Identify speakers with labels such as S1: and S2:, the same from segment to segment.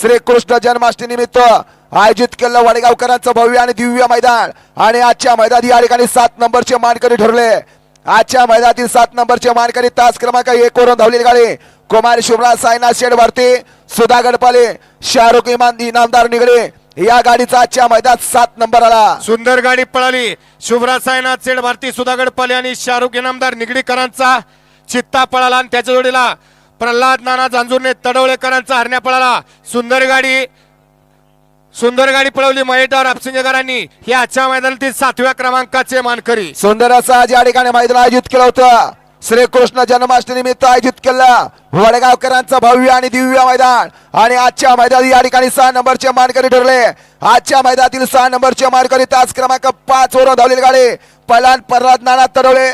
S1: श्रीकृष्ण जन्माष्टमी निमित्त आयोजित केलं वडगावकरांचं भव्य आणि दिव्य मैदान. आणि आजच्या मैदानात या ठिकाणी सात नंबरचे मानकरी ठरले आजच्या मैदानातील सात नंबरचे मानकरी तास क्रमांक एक वरून धावलेली गाडी कुमार शिवराज साईनाथ शेड भारती सुधा गडपाले शाहरुख इमान इनामदार निगडे या गाडीचा आजच्या मैदानात सात नंबर आला.
S2: सुंदर गाडी पळाली. शुभराज सायनाथ शेड भारती सुधागड पले आणि शाहरुख इनामदार निगडीकरांचा चित्ता पळाला आणि त्याच्या जोडीला प्रल्हाद नाना जांजूरने तडवळेकरांचा हरण्या पळाला. सुंदर गाडी. सुंदर गाडी पळवली महेटावर रापसिंगकरांनी ही आजच्या मैदानातील सातव्या क्रमांकाचे मानकरी.
S1: सुंदर असं आज या ठिकाणी मैदान आयोजित केलं होतं. श्रीकृष्ण जन्माष्टमी निमित्त आयोजित केलं. वडगावकरांचं भव्य आणि दिव्य मैदान. आणि आजच्या मैदानात या ठिकाणी सहा नंबरचे मानकरी ठरले. आजच्या मैदानातील सहा नंबरचे मानकरी तास क्रमांक पाच वरून धावलेली गाडी. पलान प्रल्हाद नाना तडवळे.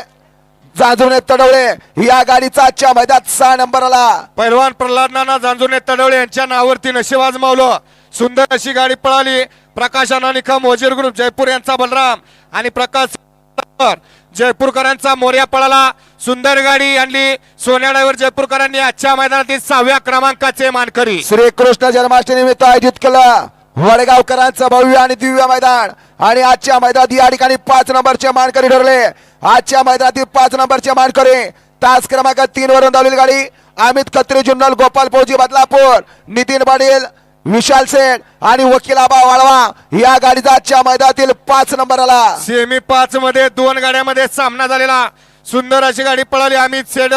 S1: जांजुने तडवळे या गाडीचा आजच्या मैदानात सहा नंबर आला.
S2: पैलवान प्रल्हाद नाना जांजुर्ने तडवळे यांच्या नावावरती नशीब आजमावलं. सुंदर अशी गाडी पळाली. प्रकाश निकम वजीर ग्रुप जयपूर यांचा बलराम आणि प्रकाश जयपूरकरांचा मोर्या पळाला. सुंदर गाडी आणली. सोन्या ड्रायव्हर जयपूरकरांनी आजच्या मैदानातील सहाव्या क्रमांकाचे मानकरी.
S1: श्रीकृष्ण जन्माष्टमी निमित्त आयोजित केलं. वडगावकरांचं भव्य आणि दिव्य मैदान. आणि आजच्या मैदानात या ठिकाणी पाच नंबरचे मानकरी ठरले. आजच्या मैदानातील पाच नंबरचे मानकरी तास क्रमांक तीन वरून धावलेली गाडी. अमित खत्री जुन्नल गोपाल फौजी बदलापूर नितीन पाटील विशाल सेठ आणि वकील आबा वाळवा या गाडीचा आजच्या मैदानातील पाच नंबर आला.
S2: सेमी पाच मध्ये दोन गाड्यामध्ये सामना झालेला. सुंदर अशी गाडी पळाली. अमित सेड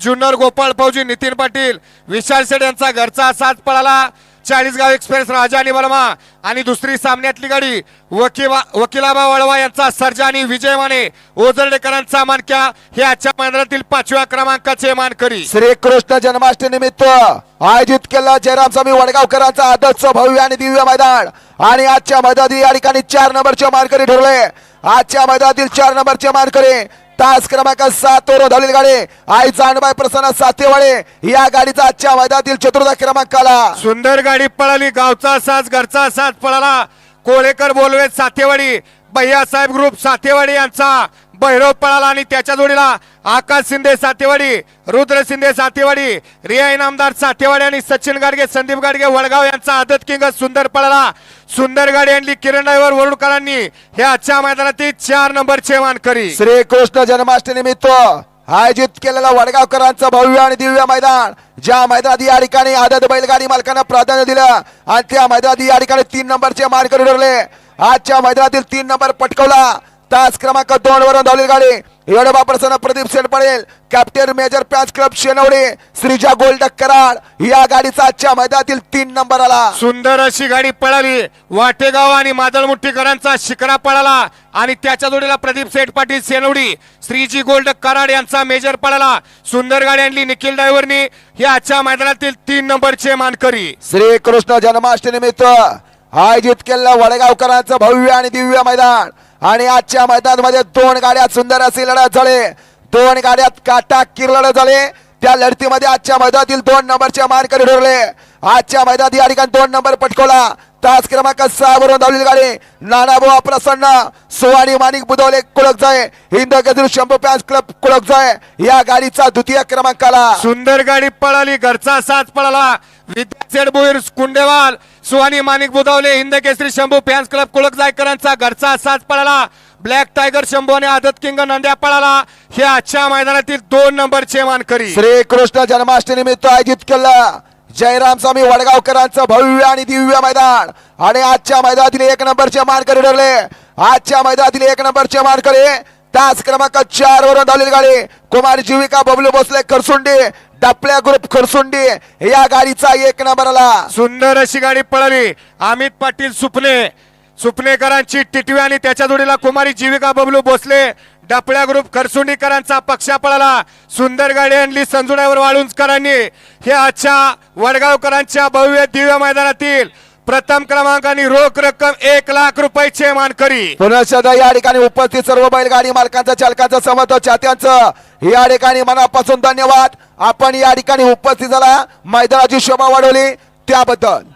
S2: जुन्नर गोपाळ फौजी नितीन पाटील विशाल सेड यांचा घरचा साथ पळाला. चाळीसगाव एक्सप्रेस राजा आणि बर्मा आणि दुसरी सामन्यातली गाडी वकिवा वकिलाबा वळवा यांचा सर्जानी विजय माने ओझरडेकरांचा मानक्या हे आजच्या मैदानातील पाचव्या क्रमांकाचे मानकरी.
S1: श्रीकृष्ण जन्माष्टमी निमित्त आयोजित केलं जयराम स्वामी वडगावकरांचा आदर्श भव्य आणि दिव्य मैदान. आणि आजच्या मैदानातील या ठिकाणी चार नंबरचे मानकरी ठरले. आजच्या मैदानातील चार नंबरचे मानकरी तास क्रमांक सात वर धावलेली गाडी. आई जाणबाई प्रसन्न सातेवाडे या गाडीचा आजच्या मैदानातील चतुर्थ क्रमांकाला.
S2: सुंदर गाडी पळाली गावचा साज घरचा साज पळाला. कोळेकर बोलवे सातेवाडी भैयासाहेब ग्रुप सातेवाडी यांचा. भैरव पळाला आणि त्याच्या जोडीला आकाश शिंदे सातेवाडी रुद्र शिंदे सातेवाडी रिया इनामदार सातेवाडी आणि सचिन गाडगे संदीप गाडगे वडगाव यांचा आदत किंग सुंदर पळाला. सुंदर गाडी आणली किरण ड्रायव्हर वरुणकरांनी. हे आजच्या मैदानातील चार नंबरचे मानकरी.
S1: श्रीकृष्ण जन्माष्टमी निमित्त आयोजित केलेलं वडगावकरांचं भव्य आणि दिव्य मैदान. ज्या मैदानात या ठिकाणी आदत बैलगाडी मालकांना प्राधान्य दिलं आणि त्या मैदानात या ठिकाणी तीन नंबरचे मानकरी ठरले. आजच्या मैदानातील तीन नंबर पटकवला. तास क्रमांक दोन वरून धावलेली गाडी. येडोबा प्रसन्न प्रदीप सेठ पडेल. Captain major patch club Shenwade Shreeja gold Karad. या गाडीचा आजच्या मैदानातील तीन नंबर आला
S2: सुंदर अशी गाडी पळाली. वाटेगाव आणि मादळमुठीकरांचा शिकरा पळाला. आणि त्याच्या जोडीला प्रदीप सेठ पाटील सेनवडी श्रीजी गोल्ड कराड यांचा मेजर पळाला. सुंदर गाडी आणली निखिल ड्रायव्हरनी हे आजच्या मैदानातील तीन नंबरचे मानकरी.
S1: श्रीकृष्ण जन्माष्टमी निमित्त आयोजित केलेलं वडगावकरांचं भव्य आणि दिव्य मैदान. आणि आजच्या मैदानामध्ये दोन गाड्या सुंदर अशी लढत झाले. दोन गाड्यात काटा किर लढत झाले. त्या लढतीमध्ये आजच्या मैदानातील दोन नंबरचे मानकरी ठरले. आजच्या मैदानात या ठिकाणी दोन नंबर पटकवला. तास क्रमांक सहा वरून धावलेली गाडी. नानाबुवा प्रसन्न सुवाणी माणिक बुधवले कुळक जाय. हिंद गजरू Shambhu fans club Kulakjay. या गाडीचा द्वितीय क्रमांकाला.
S2: सुंदर गाडी पळाली घरचा साथ पळाला. विद्यासेठ भोईर कुंडेवाल सुहानी माणिक बुधावले हिंद केसरी शंभू फॅन्स क्लब कुळक जायकरांचा घरचा साथ पळाला. ब्लॅक टायगर शंभू आणि आदत किंग नंद्या पळाला. हे आजच्या मैदानातील दोन नंबरचे मानकरी.
S1: श्रीकृष्ण जन्माष्टमी निमित्त आयोजित केलं. जयराम स्वामी वडगावकरांचं भव्य आणि दिव्य मैदान. आणि आजच्या मैदानातील एक नंबरचे मानकरी ठरले. आजच्या मैदानातील एक नंबरचे मानकरी तास क्रमांक चार वरून धावलेली गाडी. कुमार जीविका बबलू भोसले खरसुंडी डपल्या ग्रुप खरसुंडी. या गाडीचा एक नंबर आला
S2: सुंदर अशी गाडी पळाली. अमित पाटील सुपणे. सुपणेकरांची टिटवी आणि त्याच्या जोडीला कुमारी जीविका बबलू भोसले डपळ्या ग्रुप खरसुंडीकरांचा पक्षा पळाला सुंदर गाडी आणली संजुण्यावर वाळुंजकरांनी. हे आजच्या वडगावकरांच्या भव्य दिव्य मैदानातील प्रथम क्रमांक आणि रोख रक्कम एक लाख रुपयाचे मानकरी.
S1: पुनश्च या ठिकाणी उपस्थित सर्व बैलगाडी मालकांचा चालकांचा समर्थ चात्यांचं या ठिकाणी मनापासून धन्यवाद. आपण या ठिकाणी उपस्थित झाला. मैदानाची शोभा वाढवली. त्याबद्दल.